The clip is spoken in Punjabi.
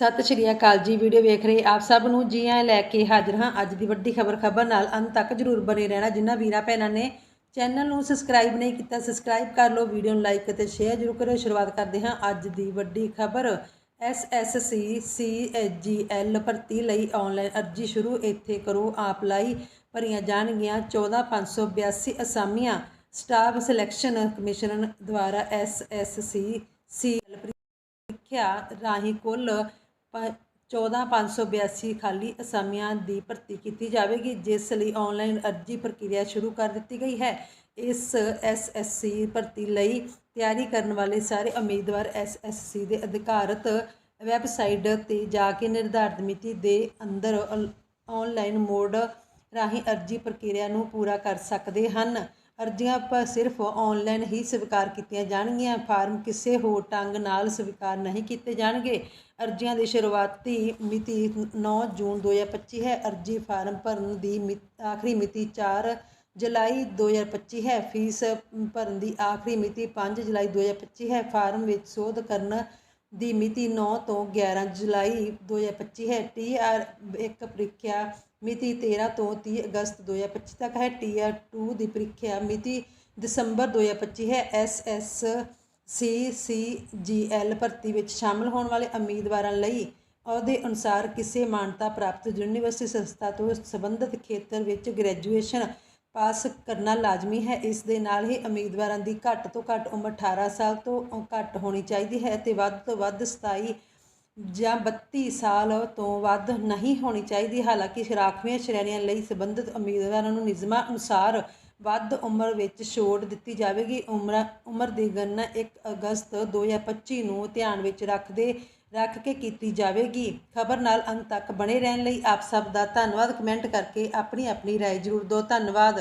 ਸਤਿ ਸ਼੍ਰੀ ਅਕਾਲ ਜੀ, ਵੀਡੀਓ ਵੇਖ ਰਹੇ ਆਪ ਸਭ ਨੂੰ। ਜੀ ਆਇਆਂ ਲੈ ਕੇ ਹਾਜ਼ਰ ਹਾਂ ਅੱਜ ਦੀ ਵੱਡੀ ਖਬਰ। ਖਬਰ ਨਾਲ ਅੰਤ ਤੱਕ ਜਰੂਰ ਬਣੇ ਰਹਿਣਾ। ਜਿਨ੍ਹਾਂ ਵੀਰਾਂ ਭੈਣਾਂ ਨੇ ਚੈਨਲ ਨੂੰ ਸਬਸਕ੍ਰਾਈਬ ਨਹੀਂ ਕੀਤਾ, ਸਬਸਕ੍ਰਾਈਬ ਕਰ ਲਓ, ਵੀਡੀਓ ਨੂੰ ਲਾਈਕ ਅਤੇ ਸ਼ੇਅਰ ਜਰੂਰ ਕਰੋ ਸ਼ੁਰੂਆਤ ਕਰਦੇ ਹਾਂ ਅੱਜ ਦੀ ਵੱਡੀ ਖਬਰ। ਐਸਐਸਸੀ ਸੀਐਚਜੀਐਲ ਭਰਤੀ ਲਈ ਆਨਲਾਈਨ ਅਰਜ਼ੀ ਸ਼ੁਰੂ। ਇੱਥੇ ਕਰੋ ਆਪ ਅਪਲਾਈ ਭਰੀਆਂ ਜਾਣਗੀਆਂ 14582 ਅਸਾਮੀਆਂ। ਸਟਾਫ ਸਿਲੈਕਸ਼ਨ ਕਮਿਸ਼ਨ ਦੁਆਰਾ ਐਸਐਸਸੀ ਸੀ ਪ੍ਰੀਖਿਆ ਰਾਹੀਂ ਕੁੱਲ 14582 ਖਾਲੀ ਅਸਾਮੀਆਂ ਦੀ ਭਰਤੀ ਕੀਤੀ ਜਾਵੇਗੀ, ਜਿਸ ਲਈ ਆਨਲਾਈਨ ਅਰਜ਼ੀ ਪ੍ਰਕਿਰਿਆ ਸ਼ੁਰੂ ਕਰ ਦਿੱਤੀ ਗਈ ਹੈ। ਇਸ ਐਸਐਸਸੀ ਭਰਤੀ ਲਈ ਤਿਆਰੀ ਕਰਨ ਵਾਲੇ ਸਾਰੇ ਉਮੀਦਵਾਰ ਐਸਐਸਸੀ ਦੇ ਅਧਿਕਾਰਤ ਵੈਬਸਾਈਟ ਤੇ ਜਾ ਕੇ ਨਿਰਧਾਰਤ ਮਿਤੀ ਦੇ ਅੰਦਰ ਆਨਲਾਈਨ ਮੋਡ ਰਾਹੀਂ ਅਰਜ਼ੀ ਪ੍ਰਕਿਰਿਆ ਨੂੰ ਪੂਰਾ ਕਰ ਸਕਦੇ ਹਨ। ਅਰਜ਼ੀਆਂ ਪਰ ਸਿਰਫ ਆਨਲਾਈਨ ਹੀ ਸਵੀਕਾਰ ਕੀਤੀਆਂ ਜਾਣਗੀਆਂ। ਫਾਰਮ ਕਿਸੇ ਹੋਰ ਢੰਗ ਨਾਲ ਸਵੀਕਾਰ ਨਹੀਂ ਕੀਤੇ ਜਾਣਗੇ। ਅਰਜ਼ੀਆਂ ਦੀ ਸ਼ੁਰੂਆਤੀ ਮਿਤੀ 9 ਜੂਨ 2025 ਹੈ। ਅਰਜ਼ੀ ਫਾਰਮ ਭਰਨ ਦੀ ਮਿਤ- ਆਖਰੀ ਮਿਤੀ 4 ਜੁਲਾਈ 2025 ਹੈ। ਫੀਸ ਭਰਨ ਦੀ ਆਖਰੀ ਮਿਤੀ 5 ਜੁਲਾਈ 2025 ਹੈ। ਫਾਰਮ ਵਿੱਚ ਸੋਧ ਕਰਨ ਦੀ ਮਿਤੀ 9 ਤੋਂ 11 ਜੁਲਾਈ 2025 ਹੈ। ਟੀਆਰ 1 ਪ੍ਰੀਖਿਆ ਮਿਤੀ 13 ਤੋਂ 30 ਅਗਸਤ 2025 ਤੱਕ ਹੈ। ਟੀਆਰ 2 ਦੀ ਪ੍ਰੀਖਿਆ ਮਿਤੀ ਦਸੰਬਰ 2025 ਹੈ। ਐਸਐਸ ਸੀ ਸੀ ਜੀ ਜੀਐਲ ਭਰਤੀ ਵਿੱਚ ਸ਼ਾਮਲ ਹੋਣ ਵਾਲੇ ਉਮੀਦਵਾਰਾਂ ਲਈ ਅਹੁਦੇ ਅਨੁਸਾਰ ਕਿਸੇ ਮਾਨਤਾ ਪ੍ਰਾਪਤ ਯੂਨੀਵਰਸਿਟੀ ਸੰਸਥਾ ਤੋਂ ਸੰਬੰਧਿਤ ਖੇਤਰ ਵਿੱਚ ਗ੍ਰੈਜੂਏਸ਼ਨ ਪਾਸ ਕਰਨਾ ਲਾਜ਼ਮੀ ਹੈ। ਇਸ ਦੇ ਨਾਲ ਹੀ ਉਮੀਦਵਾਰਾਂ ਦੀ ਘੱਟ ਤੋਂ ਘੱਟ ਉਮਰ 18 ਸਾਲ ਤੋਂ ਘੱਟ ਹੋਣੀ ਚਾਹੀਦੀ ਹੈ ਤੇ ਵੱਧ ਤੋਂ ਵੱਧ 27 ਜਾਂ 32 ਸਾਲ ਤੋਂ ਵੱਧ ਨਹੀਂ ਹੋਣੀ ਚਾਹੀਦੀ। ਹਾਲਾਂਕਿ ਰਾਖਵੀਆਂ ਸ਼੍ਰੇਣੀਆਂ ਲਈ ਸੰਬੰਧਿਤ ਉਮੀਦਵਾਰਾਂ ਨੂੰ ਨਿਯਮਾਂ ਅਨੁਸਾਰ ਵੱਧ ਉਮਰ ਵਿੱਚ ਛੋਟ ਦਿੱਤੀ ਜਾਵੇਗੀ। ਉਮਰ ਉਮਰ ਦੀ ਗਣਨਾ 1 ਅਗਸਤ 2025 ਨੂੰ ਧਿਆਨ ਵਿੱਚ ਰੱਖਦੇ ਰੱਖ ਕੇ ਕੀਤੀ ਜਾਵੇਗੀ ਖਬਰ ਨਾਲ ਅੰਤ ਤੱਕ ਬਣੇ ਰਹਿਣ ਲਈ ਆਪ ਸਭ ਦਾ ਧੰਨਵਾਦ ਕਮੈਂਟ ਕਰਕੇ ਆਪਣੀ ਆਪਣੀ رائے ਜ਼ਰੂਰ ਦਿਓ ਧੰਨਵਾਦ